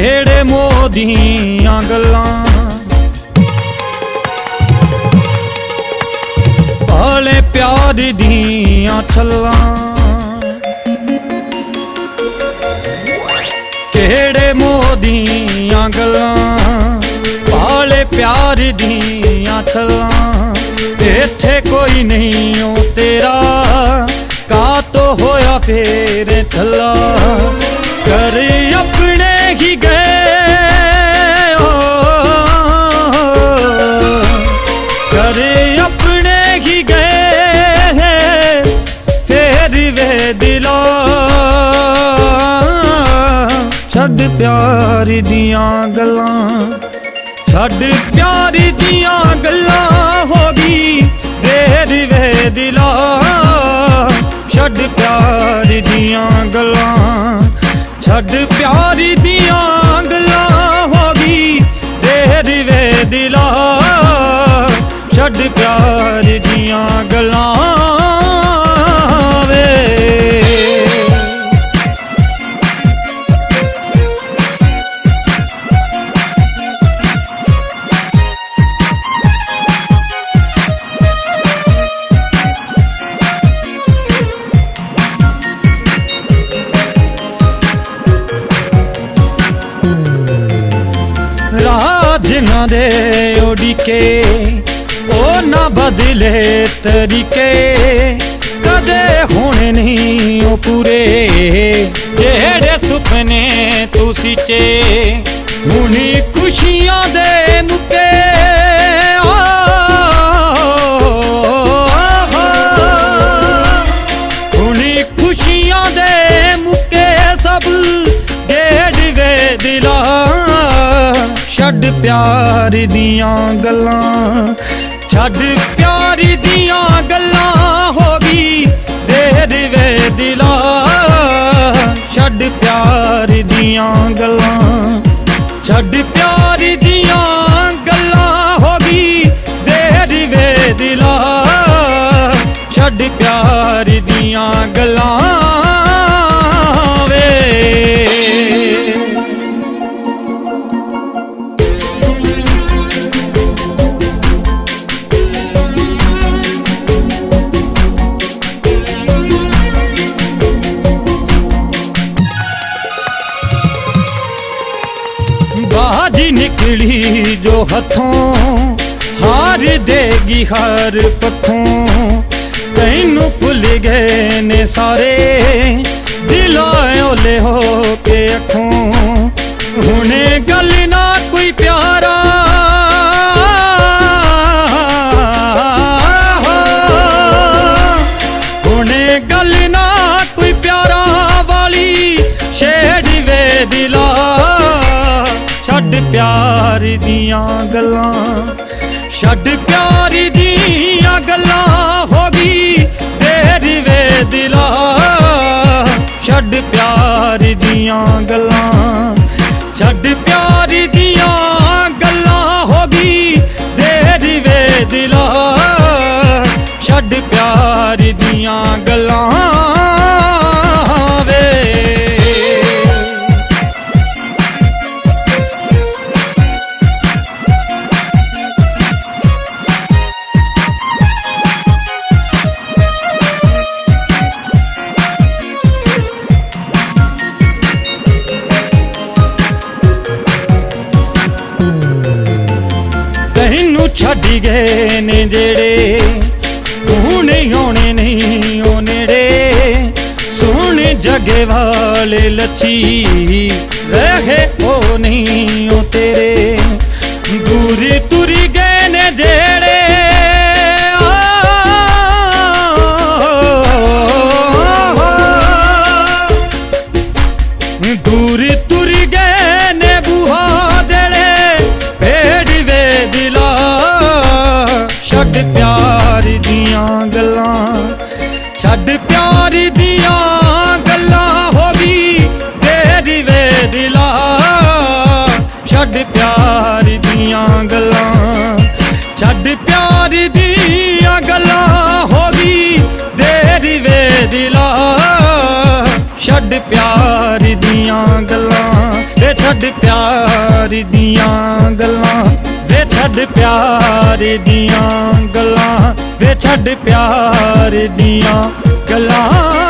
ਕਿਹੜੇ ਮੋਦੀਆਂ ਗੱਲਾਂ। ਭਾਲੇ ਪਿਆਰ ਦੀਆਂ ਛੱਲਾਂ। ਕਿਹੜੇ ਮੋਦੀਆਂ ਗੱਲਾਂ। ਭਾਲੇ ਪਿਆਰ ਦੀਆਂ ਛੱਲਾਂ। ਇੱਥੇ ਕੋਈ ਨਹੀਂ ਉਹ ਤੇਰਾ। ਕਾ ਤੋ ਹੋਇਆ ਫੇਰ ਥੱਲਾ ਦਿਲਾ ਛੱਡ ਪਿਆਰ ਦੀਆਂ ਗੱਲਾਂ, ਛੱਡ ਪਿਆਰ ਦੀਆਂ ਗੱਲਾਂ ਹੋ ਗਈ ਦੇਰ ਵੇ ਦਿਲਾ ਛੱਡ ਪਿਆਰ ਦੀਆਂ ਗੱਲਾਂ, ਛੱਡ ਪਿਆਰ ਦੀਆਂ ਗੱਲਾਂ ਹੋ ਗਈ ਦੇਰ ਵੇ ਦਿਲਾ ਛੱਡ ਪਿਆਰ ਦੀਆਂ ਗੱਲਾਂ। ਰਾਜ ਦੇ ਉਡੀਕੇ ਉਹ ਨਾ ਬਦਲੇ ਤਰੀਕੇ। ਕਦੇ ਹੋਣੇ ਨਹੀਂ ਉਹ ਪੂਰੇ। ਜਿਹੜੇ ਸੁਪਨੇ ਤੂੰ ਸੀਚੇ, ਹੁਣੀ ਖੁਸ਼ੀਆਂ ਦੇ ਮੁੱਕੇ ਛੱਡ ਪਿਆਰ ਦੀਆਂ ਗੱਲਾਂ, ਛੱਡ ਪਿਆਰ ਦੀਆਂ ਗੱਲਾਂ ਹੋ ਗਈ ਦੇਰ ਵੇ ਦਿਲਾ। ਛੱਡ ਪਿਆਰ ਦੀਆਂ ਗੱਲਾਂ, ਛੱਡ ਪਿਆਰ ਦੀਆਂ ਗੱਲਾਂ ਹੋ ਗਈ ਦੇਰ ਵੇ ਦਿਲਾ। ਛੱਡ ਪਿਆਰ ਦੀਆਂ ਗੱਲਾਂ ਬਾਜੀ ਨਿਕਲੀ ਜੋ ਹੱਥੋਂ ਹਾਰ ਦੇਗੀ ਹਰ ਪੱਥੋਂ ਤੈਨੂੰ ਭੁੱਲ ਗਏ ਨੇ ਸਾਰੇ। ਪਿਆਰ ਦੀਆਂ ਗੱਲਾਂ, ਛੱਡ ਪਿਆਰ ਦੀਆਂ ਗੱਲਾਂ ਹੋ ਗਈ ਦੇਰ ਵੇ ਦਿਲਾ। ਛੱਡ ਪਿਆਰ ਦੀਆਂ ਗੱਲਾਂ, ਛੱਡ ਪਿਆਰ ਦੀਆਂ ਗੱਲਾਂ ਹੋ ਗਈ ਦੇਰ ਵੇ ਦਿਲਾ। ਛੱਡ ਪਿਆਰ ਦੀਆਂ ਗੱਲਾਂ ਛੱਡ ਗਏ ਨੇ ਜਿਹੜੇ। ਤੂੰ ਨਹੀਂ ਆਉਣੇ, ਨਹੀਂ ਉਹ ਨੇੜੇ ਸੋਹਣੇ ਜਗੇ ਵਾਲੇ ਲੱਛੀ ਰਹੇ ਉਹ ਨਹੀਂ ਉਹ ਤੇਰੇ। ਛੱਡ ਪਿਆਰ ਦੀਆਂ ਗੱਲਾਂ, ਛੱਡ ਪਿਆਰ ਦੀਆਂ ਗੱਲਾਂ ਹੋ ਗਈ ਤੇਰੀ ਵੇ ਦਿਲਾ। ਛੱਡ ਪਿਆਰ ਦੀਆਂ ਗੱਲਾਂ, ਛੱਡ ਪਿਆਰ ਦੀਆਂ ਗੱਲਾਂ ਹੋ ਗਈ ਦੇਰੀ ਵੇ ਦਿਲਾ। ਛੱਡ ਪਿਆਰ ਦੀਆਂ ਗੱਲਾਂ, ਵੇ ਛੱਡ ਛੱਡ ਪਿਆਰ ਦੀਆਂ ਛੱਡ ਪਿਆਰ ਦੀਆਂ ਗੱਲਾਂ ਵੇ ਛੱਡ ਪਿਆਰ ਦੀਆਂ ਗੱਲਾਂ।